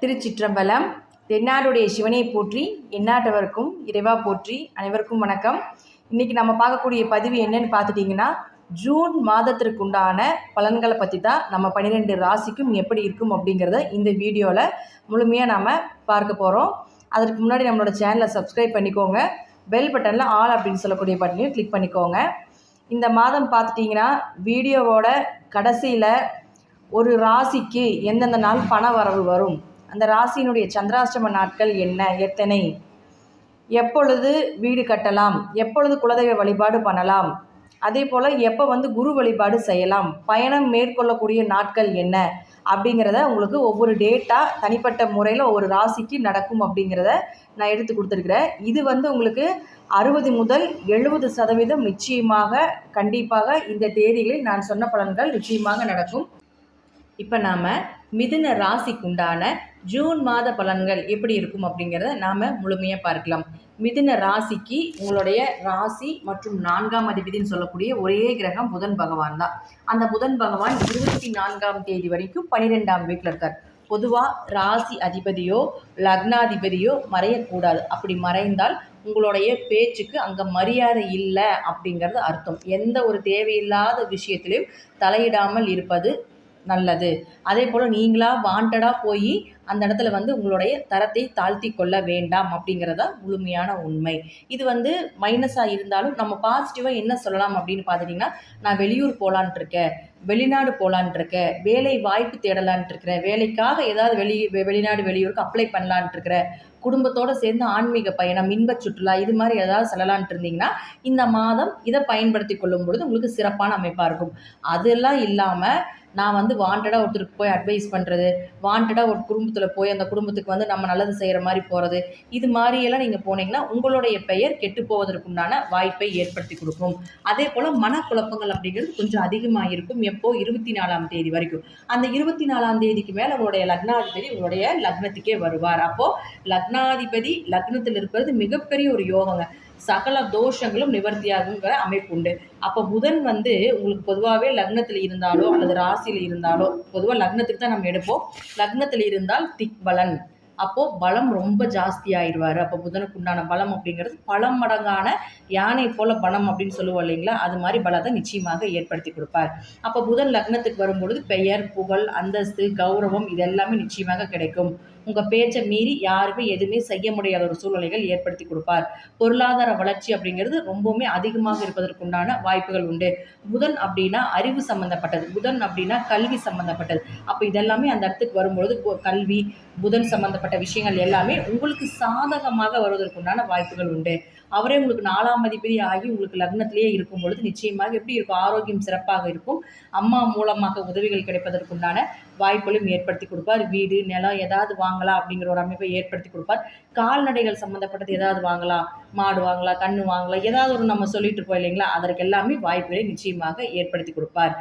திருச்சிற்றம்பலம் தென்னாடுடைய சிவனை போற்றி எந்நாட்டவருக்கும் இறைவா போற்றி அனைவருக்கும் வணக்கம். இன்றைக்கி நம்ம பார்க்கக்கூடிய பதிவு என்னன்னு பார்த்துட்டிங்கன்னா ஜூன் மாதத்திற்குண்டான பலன்களை பற்றி தான் நம்ம பன்னிரெண்டு ராசிக்கும் எப்படி இருக்கும் அப்படிங்கிறத இந்த வீடியோவில் முழுமையாக நாம் பார்க்க போகிறோம் அதற்கு முன்னாடி நம்மளோட சேனலை சப்ஸ்கிரைப் பண்ணிக்கோங்க. பெல் பட்டனில் ஆல் அப்படின்னு சொல்லக்கூடிய பட்டனையும் கிளிக் பண்ணிக்கோங்க. இந்த மாதம் பார்த்துட்டிங்கன்னா வீடியோவோட கடைசியில் ஒரு ராசிக்கு எந்தெந்த நாள் பண வரவு வரும்? அந்த ராசியினுடைய சந்திராஷ்டம நாட்கள் என்ன? எத்தனை? எப்பொழுது வீடு கட்டலாம்? எப்பொழுது குலதெய்வ வழிபாடு பண்ணலாம்? அதே போல் எப்போ வந்து குரு வழிபாடு செய்யலாம்? பயணம் மேற்கொள்ளக்கூடிய நாட்கள் என்ன? அப்படிங்கிறத உங்களுக்கு ஒவ்வொரு டேட்டாக தனிப்பட்ட முறையில் ஒவ்வொரு ராசிக்கு நடக்கும் அப்படிங்கிறத நான் எடுத்து கொடுத்துருக்குறேன். இது வந்து உங்களுக்கு அறுபது முதல் எழுபது சதவீதம் நிச்சயமாக கண்டிப்பாக இந்த தேதிகளில் நான் சொன்ன பலன்கள் நிச்சயமாக நடக்கும். இப்போ நாம் மிதுன ராசிக்குண்டான ஜூன் மாத பலன்கள் எப்படி இருக்கும் அப்படிங்கிறத நாம் முழுமையாக பார்க்கலாம். மிதுன ராசிக்கு உங்களுடைய ராசி மற்றும் நான்காம் அதிபதினு சொல்லக்கூடிய ஒரே கிரகம் புதன் பகவான் தான். அந்த புதன் பகவான் இருபத்தி நான்காம் தேதி வரைக்கும் பன்னிரெண்டாம் வீட்டில் இருக்கார். பொதுவாக ராசி அதிபதியோ லக்னாதிபதியோ மறையக்கூடாது. அப்படி மறைந்தால் உங்களுடைய பேச்சுக்கு அங்கே மரியாதை இல்லை அப்படிங்கிறது அர்த்தம். எந்த ஒரு தேவையில்லாத விஷயத்திலையும் தலையிடாமல் இருப்பது நல்லது. அதே போல் நீங்களாக வாண்டடாக போய் அந்த இடத்துல வந்து உங்களுடைய தரத்தை தாழ்த்தி கொள்ள வேண்டாம் அப்படிங்கிறதா முழுமையான உண்மை. இது வந்து மைனஸாக இருந்தாலும் நம்ம பாசிட்டிவாக என்ன சொல்லலாம் அப்படின்னு பார்த்துட்டிங்கன்னா நான் வெளியூர் போகலான்ட்டு இருக்கேன். வெளிநாடு போகலான்ட்டு வேலை வாய்ப்பு தேடலான்ட்டு இருக்கிறேன் வேலைக்காக ஏதாவது வெளி வெளிநாடு வெளியூருக்கு அப்ளை பண்ணலான்ட்டு இருக்கிறேன் குடும்பத்தோடு சேர்ந்து ஆன்மீக பயணம் இன்ப சுற்றுலா இது மாதிரி ஏதாவது செல்லலான்ட்டு இருந்தீங்கன்னா இந்த மாதம் இதை பயன்படுத்தி கொள்ளும் பொழுது உங்களுக்கு சிறப்பான அமைப்பாக இருக்கும். அதெல்லாம் இல்லாமல் நான் வந்து வாண்டடாக ஒருத்தருக்கு போய் அட்வைஸ் பண்ணுறது வாண்டடாக ஒரு குடும்பத்தில் போய் அந்த குடும்பத்துக்கு வந்து நம்ம நல்லது செய்கிற மாதிரி போகிறது இது மாதிரியெல்லாம் நீங்கள் போனீங்கன்னா உங்களுடைய பெயர் கெட்டு போவதற்குண்டான வாய்ப்பை ஏற்படுத்தி கொடுக்கும். அதே போல் மனக்குழப்பங்கள் அப்படிங்கிறது கொஞ்சம் அதிகமாக இருக்கும் எப்போ இருபத்தி நாலாம் தேதி வரைக்கும். அந்த இருபத்தி நாலாம் தேதிக்கு மேலே உங்களுடைய லக்னாதிபதி உங்களுடைய லக்னத்துக்கே வருவார். அப்போது லக்னாதிபதி லக்னத்தில் இருக்கிறது மிகப்பெரிய ஒரு யோகங்க. சகல தோஷங்களும் நிவர்த்தியாகுங்கிற அமைப்பு உண்டு. அப்போ புதன் வந்து உங்களுக்கு பொதுவாகவே லக்னத்தில் இருந்தாலோ அல்லது ராசியில் இருந்தாலோ பொதுவாக லக்னத்துக்கு தான் நம்ம எடுப்போம். லக்னத்தில் இருந்தால் திக்பலன். அப்போது பலம் ரொம்ப ஜாஸ்தி ஆயிடுவார். அப்போ புதனுக்கு உண்டான பலம் அப்படிங்கிறது பல மடங்கான யானை போல பலம் அப்படின்னு சொல்லுவோம் இல்லைங்களா? அது மாதிரி பலத்தை நிச்சயமாக ஏற்படுத்தி கொடுப்பார். அப்போ புதன் லக்னத்துக்கு வரும்பொழுது பெயர் புகழ் அந்தஸ்து கௌரவம் இதெல்லாமே நிச்சயமாக கிடைக்கும். உங்கள் பேச்சை மீறி யாருமே எதுவுமே செய்ய முடியாத ஒரு சூழ்நிலைகள் ஏற்படுத்தி கொடுப்பார். பொருளாதார வளர்ச்சி அப்படிங்கிறது ரொம்பவுமே அதிகமாக இருப்பதற்குண்டான வாய்ப்புகள் உண்டு. புதன் அப்படின்னா அறிவு சம்மந்தப்பட்டது புதன் அப்படின்னா கல்வி சம்மந்தப்பட்டது அப்போ இதெல்லாமே அந்த இடத்துக்கு வரும்பொழுது கல்வி புதன் சம்மந்தப்பட்ட விஷயங்கள் எல்லாமே உங்களுக்கு சாதகமாக வருவதற்குண்டான வாய்ப்புகள் உண்டு. அவரே உங்களுக்கு நாலாம் மதிப்பதி ஆகி உங்களுக்கு லக்னத்திலேயே இருக்கும் பொழுது நிச்சயமாக எப்படி இருக்கும்? ஆரோக்கியம் சிறப்பாக இருக்கும். அம்மா மூலமாக உதவிகள் கிடைப்பதற்குண்டான வாய்ப்புகளும் ஏற்படுத்தி கொடுப்பார். வீடு நிலம் ஏதாவது வாங்கலாம் அப்படிங்கிற ஒரு அமைப்பை ஏற்படுத்தி கொடுப்பார். கால்நடைகள் சம்மந்தப்பட்டது ஏதாவது வாங்கலாம். மாடு வாங்கலாம் கன்று வாங்கலாம் ஏதாவது ஒரு நம்ம சொல்லிட்டு இருப்போம் இல்லைங்களா? அதற்கு எல்லாமே வாய்ப்புகளை நிச்சயமாக ஏற்படுத்தி கொடுப்பார்.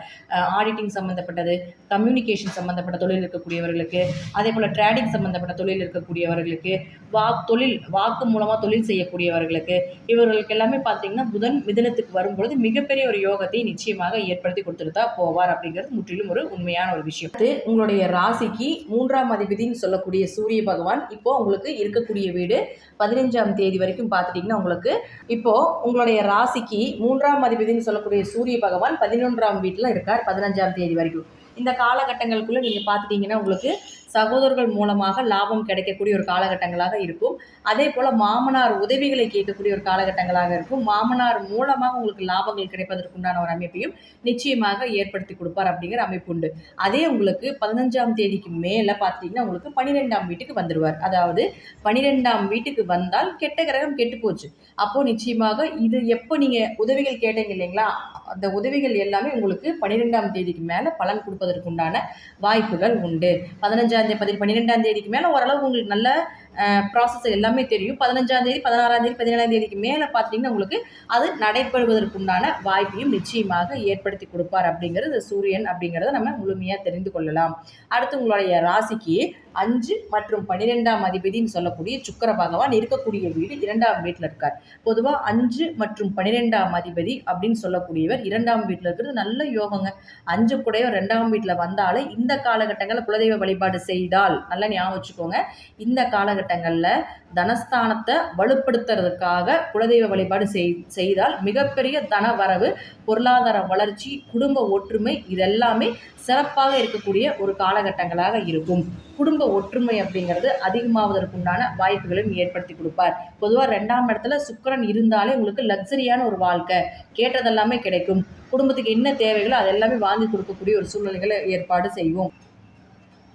ஆடிட்டிங் சம்மந்தப்பட்டது கம்யூனிகேஷன் சம்மந்தப்பட்ட தொழில் இருக்கக்கூடியவர்களுக்கு அதே போல் ட்ரேடிங் சம்மந்தப்பட்ட தொழில் இருக்கக்கூடியவர்களுக்கு வா தொழில் வாக்கு மூலமாக தொழில் செய்யக்கூடியவர்களுக்கு இவர்களுக்கு எல்லாமே பார்த்தீங்கன்னா புதன் மிதனத்துக்கு வரும்பொழுது மிகப்பெரிய ஒரு யோகத்தை நிச்சயமாக ஏற்படுத்தி கொடுத்துருதா போவார் அப்படிங்கிறது முற்றிலும் ஒரு உண்மையான ஒரு விஷயம். உங்களுடைய ராசிக்கு மூன்றாம் அதிபதினு சொல்லக்கூடிய சூரிய பகவான் இப்போது உங்களுக்கு இருக்கக்கூடிய வீடு. பதினஞ்சாம் தேதி வரைக்கும் பார்த்துட்டிங்கன்னா உங்களுக்கு இப்போது உங்களுடைய ராசிக்கு மூன்றாம் அதிபதினு சொல்லக்கூடிய சூரிய பகவான் பதினொன்றாம் வீட்டில் இருக்கார் பதினஞ்சாம் தேதி வரைக்கும். இந்த காலகட்டங்களுக்குள்ளே நீங்கள் பார்த்துட்டிங்கன்னா உங்களுக்கு சகோதரர்கள் மூலமாக லாபம் கிடைக்கக்கூடிய ஒரு காலகட்டங்களாக இருக்கும். அதே போல் மாமனார் உதவிகளை கேட்கக்கூடிய ஒரு காலகட்டங்களாக இருக்கும். மாமனார் மூலமாக உங்களுக்கு லாபங்கள் கிடைப்பதற்குண்டான ஒரு அமைப்பையும் நிச்சயமாக ஏற்படுத்தி கொடுப்பார் அப்படிங்கிற அமைப்பு உண்டு. அதே உங்களுக்கு பதினஞ்சாம் தேதிக்கு மேலே பார்த்தீங்கன்னா உங்களுக்கு பன்னிரெண்டாம் வீட்டுக்கு வந்துடுவார் அதாவது பன்னிரெண்டாம் வீட்டுக்கு வந்தால் கெட்ட கிரகம் கெட்டு போச்சு. அப்போது நிச்சயமாக இது எப்போ நீங்கள் உதவிகள் கேட்டீங்க இல்லைங்களா? அந்த உதவிகள் எல்லாமே உங்களுக்கு பன்னிரெண்டாம் தேதிக்கு மேலே பலன் கொடுப்பதற்கு உண்டான வாய்ப்புகள் உண்டு. பதினஞ்சாம் தேதி பதி பன்னிரெண்டாம் தேதிக்கு மேலே ஓரளவு உங்களுக்கு நல்ல ப்ராசஸ் எல்லாமே தெரியும். பதினஞ்சாம் தேதி பதினாறாம் தேதி பதினேழாம் தேதிக்கு மேலே பார்த்தீங்கன்னா உங்களுக்கு அது நடைபெறுவதற்குண்டான வாய்ப்பையும் நிச்சயமாக ஏற்படுத்தி கொடுப்பார் அப்படிங்கிறது சூரியன் அப்படிங்கிறத நம்ம முழுமையாக தெரிந்து கொள்ளலாம். அடுத்து உங்களுடைய ராசிக்கு அஞ்சு மற்றும் பன்னிரெண்டாம் அதிபதினு சொல்லக்கூடிய சுக்கர பகவான் இருக்கக்கூடிய வீடு இரண்டாம் வீட்டில் இருக்கார். பொதுவாக அஞ்சு மற்றும் பன்னிரெண்டாம் அதிபதி அப்படின்னு சொல்லக்கூடியவர் இரண்டாம் வீட்டில் இருக்கிறது நல்ல யோகங்க. அஞ்சு கூடயோ ரெண்டாம் வீட்டில் வந்தாலே இந்த காலகட்டங்களில் குலதெய்வ வழிபாடு செய்தால் நல்லா ஞாபகம் வச்சுக்கோங்க. இந்த காலகட்டங்களில் தனஸ்தானத்தை வலுப்படுத்துறதுக்காக குலதெய்வ வழிபாடு செய் செய்தால் மிகப்பெரிய தன வரவு பொருளாதார வளர்ச்சி குடும்ப ஒற்றுமை இதெல்லாமே சிறப்பாக இருக்கக்கூடிய ஒரு காலகட்டங்களாக இருக்கும். குடும்ப ஒற்றுமை அப்படிங்கிறது அதிகமாவதற்குண்டான வாய்ப்புகளையும் ஏற்படுத்தி கொடுப்பார். பொதுவாக ரெண்டாம் இடத்துல சுக்கிரன் இருந்தாலே உங்களுக்கு லக்ஸரியான ஒரு வாழ்க்கை கேட்டதெல்லாமே கிடைக்கும். குடும்பத்துக்கு என்ன தேவைகளோ அதெல்லாமே வாங்கி கொடுக்கக்கூடிய ஒரு சூழ்நிலைகளை ஏற்பாடு செய்வோம்.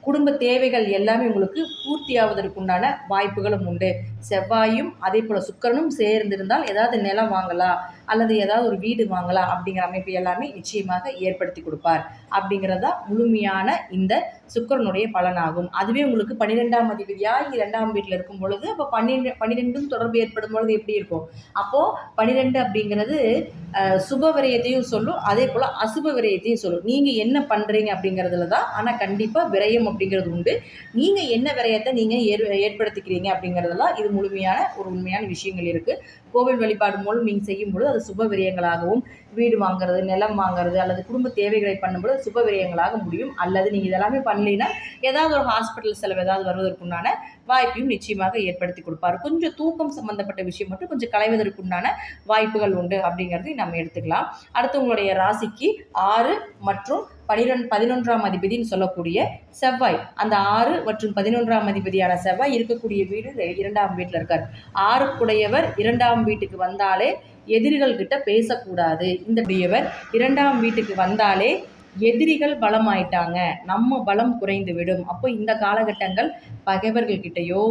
குடும்ப தேவைகள் எல்லாமே உங்களுக்கு பூர்த்தியாவதற்குண்டான வாய்ப்புகளும் உண்டு. செவ்வாயும் அதே போல் சுக்கரனும் சேர்ந்திருந்தால் ஏதாவது நிலம் வாங்கலாம் அல்லது ஏதாவது ஒரு வீடு வாங்கலாம் அப்படிங்கிற அமைப்பு எல்லாமே நிச்சயமாக ஏற்படுத்தி கொடுப்பார். அப்படிங்கிறது தான் முழுமையான இந்த சுக்கரனுடைய பலனாகும். அதுவே உங்களுக்கு பன்னிரெண்டாம் அதிபதியாக இரண்டாம் வீட்டில் இருக்கும் பொழுது அப்போ பன்னிரெண்டு பன்னிரெண்டும் தொடர்பு ஏற்படும் பொழுது எப்படி இருக்கும்? அப்போது பன்னிரெண்டு அப்படிங்கிறது சுப விரயத்தையும் சொல்லும் அதே போல் அசுப விரயத்தையும் சொல்லும். நீங்கள் என்ன பண்ணுறீங்க அப்படிங்கிறதுல தான் ஆனால் கண்டிப்பாக விரயம் அப்படிங்கிறது உண்டு. நீங்கள் என்ன விரயத்தை நீங்கள் ஏற் ஏற்படுத்திக்கிறீங்க அப்படிங்கிறதெல்லாம் இது முழுமையான ஒரு உண்மையான விஷயங்கள் இருக்குது கோவில் வழிபாடு மூலம் நீங்கள் செய்யும் பொழுது அது சுப விரயங்களாகவும் வீடு வாங்குறது நிலம் வாங்குறது அல்லது குடும்ப தேவைகளை பண்ணும்போது சுப விரயங்களாக முடியும். அல்லது நீங்கள் இதெல்லாமே பண்ணலைன்னா ஏதாவது ஒரு ஹாஸ்பிட்டல் செலவு ஏதாவது வருவதற்குண்டான வாய்ப்பையும் நிச்சயமாக ஏற்படுத்தி கொடுப்பார். கொஞ்சம் தூக்கம் சம்பந்தப்பட்ட விஷயம் மட்டும் கொஞ்சம் களைவதற்குண்டான வாய்ப்புகள் உண்டு அப்படிங்கிறதையும் நம்ம எடுத்துக்கலாம். அடுத்து உங்களுடைய ராசிக்கு ஆறு மற்றும் பனிரெண்டு பதினொன்றாம் அதிபதினு சொல்லக்கூடிய செவ்வாய். அந்த ஆறு மற்றும் பதினொன்றாம் அதிபதியான செவ்வாய் இருக்கக்கூடிய வீடு இரண்டாம் வீட்டில் இருக்கார். ஆறுக்குடையவர் இரண்டாம் வீட்டுக்கு வந்தாலே எதிரிகள் கிட்ட பேசக்கூடாது. இந்த உடையவர் இரண்டாம் வீட்டுக்கு வந்தாலே எதிரிகள் பலமாயிட்டாங்க. நம்ம பலம் குறைந்து விடும். அப்போ இந்த காலகட்டங்கள் பகைவர்கள்கிட்டயோ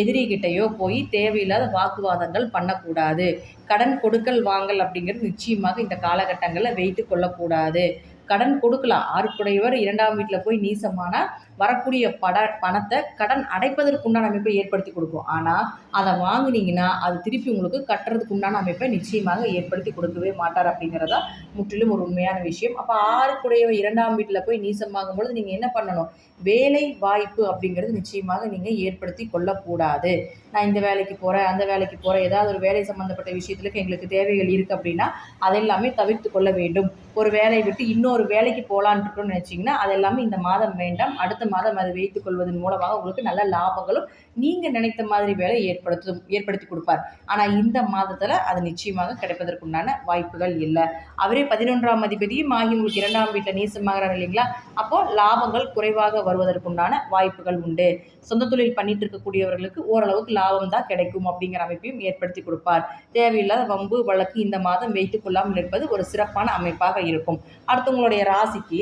எதிரிகிட்டையோ போய் தேவையில்லாத வாக்குவாதங்கள் பண்ணக்கூடாது. கடன் கொடுக்கல் வாங்கல் அப்படிங்கிறது நிச்சயமாக இந்த காலகட்டங்களில் வைத்து கொள்ளக்கூடாது. கடன் கொடுக்கலாம். ஆறுக்குடையவர் இரண்டாம் வீட்டில் போய் நீசமானால் வரக்கூடிய பட பணத்தை கடன் அடைப்பதற்குண்டான அமைப்பை ஏற்படுத்தி கொடுக்கும். ஆனால் அதை வாங்குனீங்கன்னா அது திருப்பி உங்களுக்கு கட்டுறதுக்கு உண்டான அமைப்பை நிச்சயமாக ஏற்படுத்தி கொடுக்கவே மாட்டார் அப்படிங்கிறதா முற்றிலும் ஒரு உண்மையான விஷயம். அப்போ ஆறுக்குடையவ இரண்டாம் வீட்டில் போய் நீசமாகும் பொழுது நீங்கள் என்ன பண்ணணும்? வேலை வாய்ப்பு அப்படிங்கிறது நிச்சயமாக நீங்கள் ஏற்படுத்தி கொள்ளக்கூடாது. நான் இந்த வேலைக்கு போகிறேன் அந்த வேலைக்கு போகிறேன் ஏதாவது ஒரு வேலை சம்மந்தப்பட்ட விஷயத்துக்கு எங்களுக்கு தேவைகள் இருக்குது அப்படின்னா அதெல்லாமே தவிர்த்து கொள்ள வேண்டும். ஒரு வேலையை விட்டு இன்னொரு வேலைக்கு போகலான்னு இருக்கோம்னு நினச்சிங்கன்னா அதெல்லாமே இந்த மாதம் வேண்டாம் அடுத்த மாதம் அதை வைத்துக் கொள்வதன் மூலமாக உங்களுக்கு நல்ல லாபங்களும் நீங்கள் நினைத்த மாதிரி வேலை ஏற்படுத்தும் ஏற்படுத்தி கொடுப்பார். ஆனால் இந்த மாதத்தில் அது நிச்சயமாக கிடைப்பதற்குண்டான வாய்ப்புகள் இல்லை. அவரே பதினொன்றாம் அதிபதியும் ஆகி உங்களுக்கு இரண்டாம் வீட்டில் நீசமாகிறார் இல்லைங்களா? அப்போது லாபங்கள் குறைவாக வருவதற்குண்டான வாய்ப்புகள் உண்டு. சொந்த தொழில் பண்ணிட்டு இருக்கக்கூடியவர்களுக்கு ஓரளவுக்கு லாபம் தான் கிடைக்கும் அப்படிங்கிற அமைப்பையும் ஏற்படுத்தி கொடுப்பார். தேவையில்லாத வம்பு வழக்கு இந்த மாதம் வைத்துக் கொள்ளாமல் இருப்பது ஒரு சிறப்பான அமைப்பாக இருக்கும். அடுத்து உங்களுடைய ராசிக்கு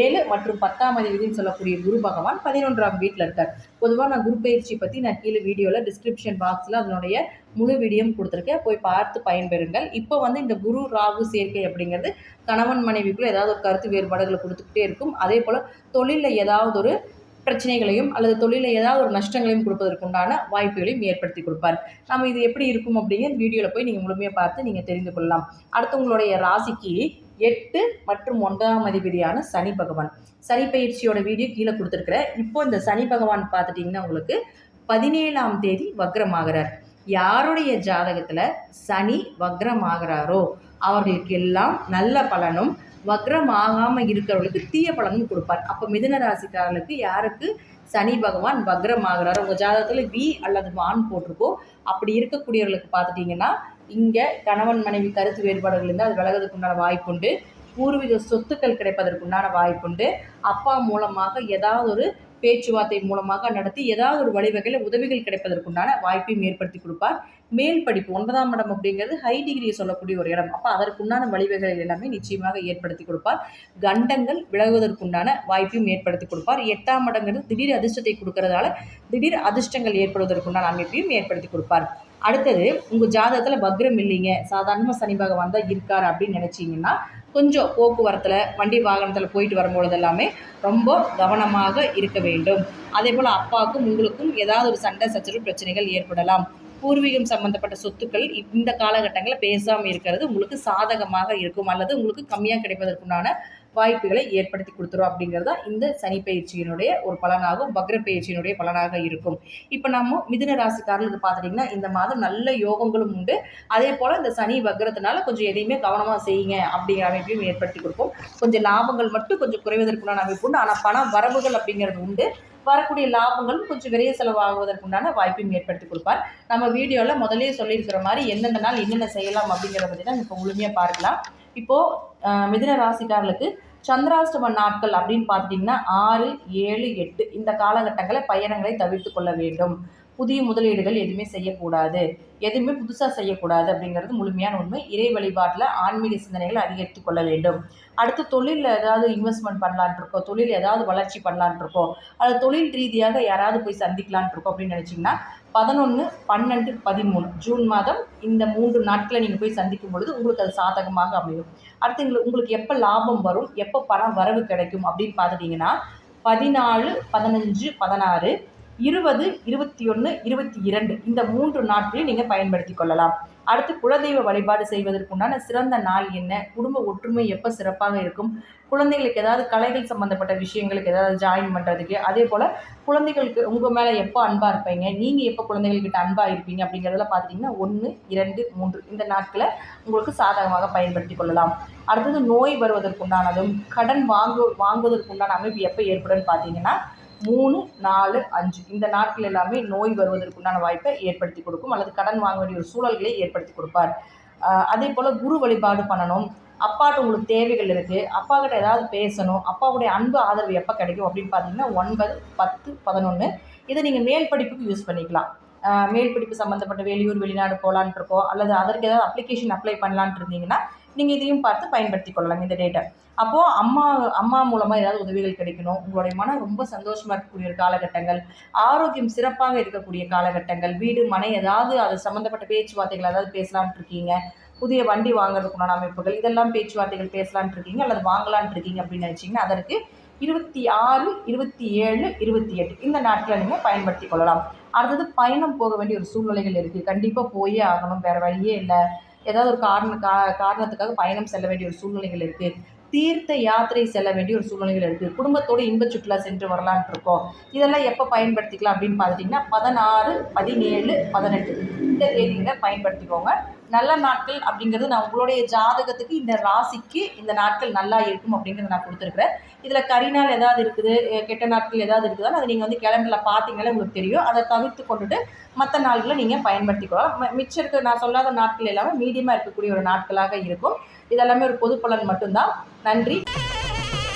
ஏழு மற்றும் பத்தாம் அதிபதினு சொல்லக்கூடிய குரு பகவான் பதினொன்றாம் வீட்டில் இருக்கார். பொதுவாக நான் குரு பயிற்சி பற்றி நான் கீழே வீடியோவில் டிஸ்கிரிப்ஷன் பாக்ஸில் அதனுடைய முழு வீடியோவும் கொடுத்துருக்கேன். போய் பார்த்து பயன்பெறுங்கள். இப்போ வந்து இந்த குரு ராகு சேர்க்கை அப்படிங்கிறது கணவன் மனைவிக்குள்ள ஏதாவது ஒரு கருத்து வேறுபாடுகளை கொடுத்துக்கிட்டே இருக்கும். அதே போல் தொழிலில் ஏதாவது ஒரு பிரச்சனைகளையும் அல்லது தொழிலில் ஏதாவது ஒரு நஷ்டங்களையும் கொடுப்பதற்குண்டான வாய்ப்புகளையும் ஏற்படுத்தி கொடுப்பார். நம்ம இது எப்படி இருக்கும் அப்படிங்கிற வீடியோவில் போய் நீங்கள் முழுமையாக பார்த்து நீங்கள் தெரிந்து கொள்ளலாம். அடுத்து உங்களுடைய ராசிக்கு எட்டு மற்றும் ஒன்பதாம் அதிபதியான சனி பகவான். சனி பயிற்சியோட வீடியோ கீழே கொடுத்துருக்குறேன் இப்போ இந்த சனி பகவான் பார்த்துட்டிங்கன்னா உங்களுக்கு பதினேழாம் தேதி வக்ரமாகிறார். யாருடைய ஜாதகத்தில் சனி வக்ரமாகிறாரோ அவர்களுக்கு எல்லாம் நல்ல பலனும் வக்ரம் ஆகாமல் இருக்கிறவங்களுக்கு தீய பலனும் கொடுப்பார். அப்போ மிதுன ராசிக்காரர்களுக்கு யாருக்கு சனி பகவான் வக்ரம் உங்கள் ஜாதகத்தில் வி அல்லது வான் போட்டிருக்கோ அப்படி இருக்கக்கூடியவர்களுக்கு பார்த்துட்டிங்கன்னா இங்கே கணவன் மனைவி கருத்து வேறுபாடுகள் இருந்தால் அது விலகிறதுக்குண்டான வாய்ப்புண்டு பூர்வீக சொத்துக்கள் கிடைப்பதற்குண்டான வாய்ப்புண்டு அப்பா மூலமாக ஏதாவது ஒரு பேச்சுவார்த்தை மூலமாக நடத்தி ஏதாவது ஒரு வழிவகையில் உதவிகள் கிடைப்பதற்குண்டான வாய்ப்பையும் ஏற்படுத்தி கொடுப்பார். மேல் படிப்பு ஒன்பதாம் இடம் அப்படிங்கிறது ஹை டிகிரியை சொல்லக்கூடிய ஒரு இடம். அப்போ அதற்குண்டான வழிவகைகள் எல்லாமே நிச்சயமாக ஏற்படுத்தி கொடுப்பார். கண்டங்கள் விலகுவதற்குண்டான வாய்ப்பையும் ஏற்படுத்தி கொடுப்பார். எட்டாம் இடங்கிறது திடீர் அதிர்ஷ்டத்தை கொடுக்கறதால திடீர் அதிர்ஷ்டங்கள் ஏற்படுவதற்குண்டான அமைப்பையும் ஏற்படுத்தி கொடுப்பார். அடுத்தது உங்கள் ஜாதகத்தில் வக்ரம் இல்லைங்க. சாதாரணமாக சனி பகவான் தான் இருக்கார் அப்படின்னு நினச்சிங்கன்னா கொஞ்சம் போக்குவரத்தில் வண்டி வாகனத்தில் போயிட்டு வரும்பொழுது எல்லாமே ரொம்ப கவனமாக இருக்க வேண்டும். அதே போல் அப்பாவுக்கும் உங்களுக்கும் ஏதாவது ஒரு சண்டை சச்சரவு பிரச்சனைகள் ஏற்படலாம். பூர்வீகம் சம்பந்தப்பட்ட சொத்துக்கள் இந்த காலகட்டங்களில் பேசாமல் இருக்கிறது உங்களுக்கு சாதகமாக இருக்கும் அல்லது உங்களுக்கு கம்மியாக கிடைப்பதற்குண்டான வாய்ப்புகளை ஏற்படுத்தி கொடுத்துரும் அப்படிங்கிறது தான் இந்த சனி பயிற்சியினுடைய ஒரு பலனாகும் வக்ர பயிற்சியினுடைய பலனாக இருக்கும். இப்போ நம்ம மிதுன ராசிக்காரர்களுக்கு பார்த்துட்டிங்கன்னா இந்த மாதம் நல்ல யோகங்களும் உண்டு. அதே போல் இந்த சனி வக்ரத்தினால கொஞ்சம் எதையுமே கவனமாக செய்யுங்க அப்படிங்கிற அமைப்பையும் ஏற்படுத்தி கொடுக்கும். கொஞ்சம் லாபங்கள் மட்டும் கொஞ்சம் குறைவதற்குண்டான அமைப்பு உண்டு. ஆனால் பண வரவுகள் அப்படிங்கிறது உண்டு. வரக்கூடிய லாபங்களும் கொஞ்சம் விரைய செலவாகுவதற்குண்டான வாய்ப்பையும் ஏற்படுத்தி கொடுப்பார். நம்ம வீடியோவில் முதலே சொல்லியிருக்கிற மாதிரி எந்தெந்த நாள் என்னென்ன செய்யலாம் அப்படிங்கிறத பற்றி தான் இப்போ முழுமையாக பார்க்கலாம். இப்போது மிதின ராசிக்காரர்களுக்கு சந்திராஷ்டம நாட்கள் அப்படின்னு பார்த்துட்டிங்கன்னா ஆறு ஏழு எட்டு இந்த காலகட்டங்களை பயணங்களை தவிர்த்து கொள்ள வேண்டும். புதிய முதலீடுகள் எதுவுமே செய்யக்கூடாது. எதுவுமே புதுசாக செய்யக்கூடாது அப்படிங்கிறது முழுமையான உண்மை. இறை வழிபாட்டில் ஆன்மீக சிந்தனைகளை அதிகரித்து கொள்ள வேண்டும். அடுத்து தொழிலில் ஏதாவது இன்வெஸ்ட்மெண்ட் பண்ணலான் இருக்கோம். தொழில் ஏதாவது வளர்ச்சி பண்ணலான் இருக்கோம். அது தொழில் ரீதியாக யாராவது போய் சந்திக்கலான் இருக்கோம் அப்படின்னு நினச்சிங்கன்னா பதினொன்று பன்னெண்டு பதிமூணு ஜூன் மாதம் இந்த மூன்று நாட்களை நீங்கள் போய் சந்திக்கும் பொழுது உங்களுக்கு அது சாதகமாக அமையும். அடுத்து உங்களுக்கு உங்களுக்கு எப்போ லாபம் வரும் எப்போ பணம் வரவு கிடைக்கும் அப்படின்னு பார்த்துட்டிங்கன்னா பதினாலு பதினஞ்சு பதினாறு இருபது இருபத்தி ஒன்று இருபத்தி இரண்டு இந்த மூன்று நாட்களையும் நீங்கள் பயன்படுத்தி கொள்ளலாம். அடுத்து குலதெய்வ வழிபாடு செய்வதற்குண்டான சிறந்த நாள் என்ன? குடும்ப ஒற்றுமை எப்போ சிறப்பாக இருக்கும்? குழந்தைகளுக்கு ஏதாவது கலைகள் சம்மந்தப்பட்ட விஷயங்களுக்கு ஏதாவது ஜாயின் பண்ணுறதுக்கு அதே போல் குழந்தைகளுக்கு உங்கள் மேலே எப்போ அன்பாக இருப்பீங்க? நீங்கள் எப்போ குழந்தைகள்கிட்ட அன்பாக இருப்பீங்க? அப்படிங்கிறதெல்லாம் பார்த்தீங்கன்னா ஒன்று இரண்டு மூன்று இந்த நாட்களை உங்களுக்கு சாதகமாக பயன்படுத்தி கொள்ளலாம். அடுத்தது நோய் வருவதற்குண்டானதும் கடன் வாங்கு வாங்குவதற்குண்டான அமைப்பு எப்போ ஏற்படும்னு பார்த்தீங்கன்னா மூணு நாலு அஞ்சு. இந்த நாட்கள் எல்லாமே நோய் வருவதற்குண்டான வாய்ப்பை ஏற்படுத்தி கொடுக்கும். அல்லது கடன் வாங்க வேண்டிய ஒரு சூழல்களை ஏற்படுத்தி கொடுப்பார். அதே போல் குரு வழிபாடு பண்ணணும். அப்பாட்ட உங்களுக்கு தேவைகள் இருக்குது அப்பா கிட்ட ஏதாவது பேசணும். அப்பாவுடைய அன்பு ஆதரவு எப்போ கிடைக்கும் அப்படின்னு பார்த்தீங்கன்னா ஒன்பது பத்து பதினொன்று இதை நீங்கள் மேல் படிப்புக்கு யூஸ் பண்ணிக்கலாம். மேல் படிப்பு சம்மந்தப்பட்ட வெளியூர் வெளிநாடு போகலான் இருக்கோ அல்லது அதற்கு ஏதாவது அப்ளிகேஷன் அப்ளை பண்ணலான் இருந்தீங்கன்னா நீங்கள் இதையும் பார்த்து பயன்படுத்தி கொள்ளலாம் இந்த டேட்டை அப்போது அம்மா அம்மா மூலமாக ஏதாவது உதவிகள் கிடைக்கணும். உங்களுடைய மனம் ரொம்ப சந்தோஷமாக இருக்கக்கூடிய ஒரு காலகட்டங்கள். ஆரோக்கியம் சிறப்பாக இருக்கக்கூடிய காலகட்டங்கள். வீடு மனை ஏதாவது அது சம்மந்தப்பட்ட பேச்சுவார்த்தைகள் ஏதாவது பேசலான்ட்டு இருக்கீங்க. புதிய வண்டி வாங்குறதுக்குண்டான அமைப்புகள் இதெல்லாம் பேச்சுவார்த்தைகள் பேசலான்ட்டு இருக்கீங்க. அல்லது வாங்கலான்ட்டு இருக்கீங்க அப்படின்னு நினச்சிங்கன்னா அதற்கு இருபத்தி ஆறு இருபத்தி ஏழு இருபத்தி எட்டு இந்த நாட்களை நீங்கள் பயன்படுத்தி கொள்ளலாம். அடுத்தது பயணம் போக வேண்டிய ஒரு சூழ்நிலைகள் இருக்குது கண்டிப்பாக போயே ஆகணும். வேறு வழியே இல்லை. ஏதாவது ஒரு காரண கா காரணத்துக்காக பயணம் செல்ல வேண்டிய ஒரு சூழ்நிலைகள் இருக்குது தீர்த்த யாத்திரை செல்ல வேண்டிய ஒரு சூழ்நிலைகள் இருக்குது குடும்பத்தோடு இன்ப சுற்றுலா சென்று வரலான் இருக்கோம். இதெல்லாம் எப்போ பயன்படுத்திக்கலாம் அப்படின்னு பார்த்துட்டிங்கன்னா பதினாறு பதினேழு பதினெட்டு. இந்த தேதியில் பயன்படுத்திக்கோங்க. நல்ல நாட்கள் அப்படிங்கிறது நான் உங்களுடைய ஜாதகத்துக்கு இந்த ராசிக்கு இந்த நாட்கள் நல்லா இருக்கும் அப்படிங்கிறத நான் கொடுத்துருக்குறேன். இதில் கரிநாள் ஏதாவது இருக்குது கெட்ட நாட்கள் ஏதாவது இருக்குதா அதை நீங்கள் வந்து கிளம்பில் பார்த்தீங்களே உங்களுக்கு தெரியும். அதை தவிர்த்து கொண்டுட்டு மற்ற நாட்களை நீங்கள் பயன்படுத்திக்கலாம் மிச்சம் இருக்க நான் சொல்லாத நாட்கள் எல்லாமே மீடியமாக இருக்கக்கூடிய ஒரு நாட்களாக இருக்கும். இதெல்லாமே ஒரு பொது பலன் மட்டும்தான். நன்றி.